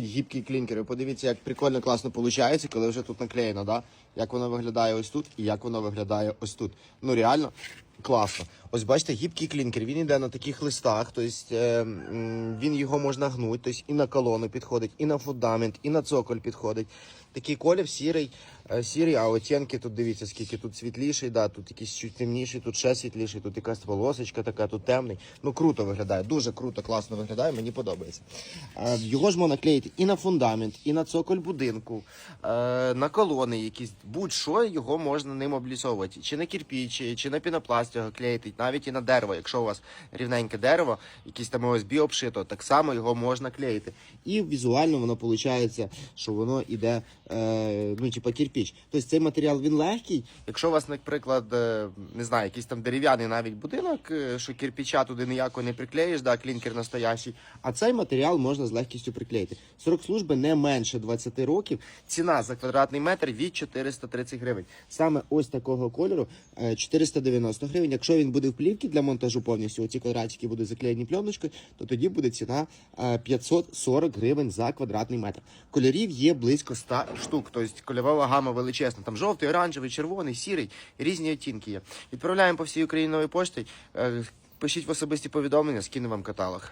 Гібкі клінкери. Подивіться, як прикольно, класно виходить, коли вже тут наклеєно, да? як воно виглядає ось тут і як воно виглядає ось тут. Ну реально класно. Ось бачите, гібкий клінкер, він йде на таких листах, тобто е, він його можна гнути, тобто і на колону підходить, і на фундамент, і на цоколь підходить. Такий колір сірий, е, сірий, а оттінки тут дивіться, скільки тут світліший, да, тут якийсь чуть темніший, тут ще світліший, тут якась полосочка така, тут темний. Ну круто виглядає, дуже круто, класно виглядає, мені подобається. Е, Його ж можна клеїти і на фундамент, і на цоколь будинку, е, на колони якісь, будь-що його можна ним обліцовувати. Чи на кирпіч, чи на пінопласт його клеїти, навіть і на дерево. Якщо у вас рівненьке дерево, якісь там ОСБ обшито, так само його можна клеїти. І візуально воно виходить, що воно іде, е, ну, типа кирпіч. Тобто цей матеріал він легкий. Якщо у вас, наприклад, е, не знаю, якийсь там дерев'яний навіть будинок, е, що кирпича туди ніякого не приклеїш, да, клінкер настоящий, а цей матеріал можна з легкістю приклеїти. Срок служби не менше 20 років. Ціна за квадратний метр від 430 гривень. Саме ось такого кольору е, 490 гривень. Якщо він буде в плівці для монтажу повністю, оці квадратики будуть заклеєні пленочкою, то тоді буде ціна е, 540 гривень за квадратний метр. Кольорів є близько 100 штук, тобто кольорова гама величезна. Там жовтий, оранжевий, червоний, сірий, різні оттінки є. Відправляємо по всій Україні новою поштою. Е, Пишіть в особисті повідомлення, скину вам каталог.